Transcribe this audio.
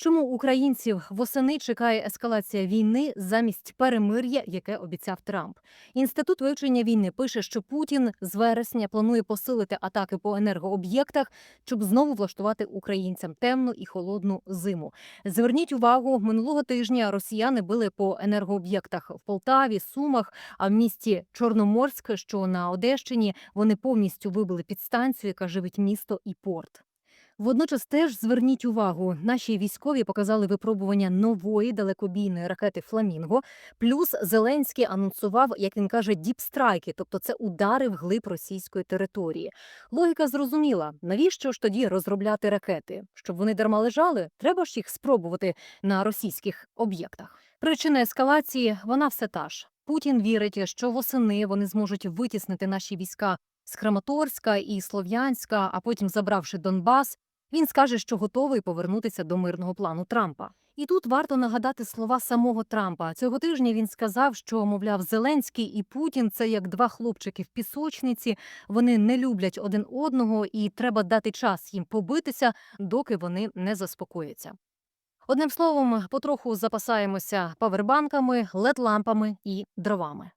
Чому українців восени чекає ескалація війни замість перемир'я, яке обіцяв Трамп? Інститут вивчення війни пише, що Путін з вересня планує посилити атаки по енергооб'єктах, щоб знову влаштувати українцям темну і холодну зиму. Зверніть увагу, минулого тижня росіяни били по енергооб'єктах в Полтаві, Сумах, а в місті Чорноморськ, що на Одещині, вони повністю вибили підстанцію, яка живить місто і порт. Водночас теж зверніть увагу, наші військові показали випробування нової далекобійної ракети Фламінго. Плюс Зеленський анонсував, як він каже, діпстрайки, тобто це удари вглиб російської території. Логіка зрозуміла, навіщо ж тоді розробляти ракети? Щоб вони дарма лежали, треба ж їх спробувати на російських об'єктах. Причина ескалації вона все та ж. Путін вірить, що восени вони зможуть витіснити наші війська з Краматорська і Слов'янська, а потім, забравши Донбас, він скаже, що готовий повернутися до мирного плану Трампа. І тут варто нагадати слова самого Трампа. Цього тижня він сказав, що мовляв Зеленський і Путін це як два хлопчики в пісочниці. Вони не люблять один одного, і треба дати час їм побитися, доки вони не заспокояться. Одним словом, потроху запасаємося павербанками, лед-лампами і дровами.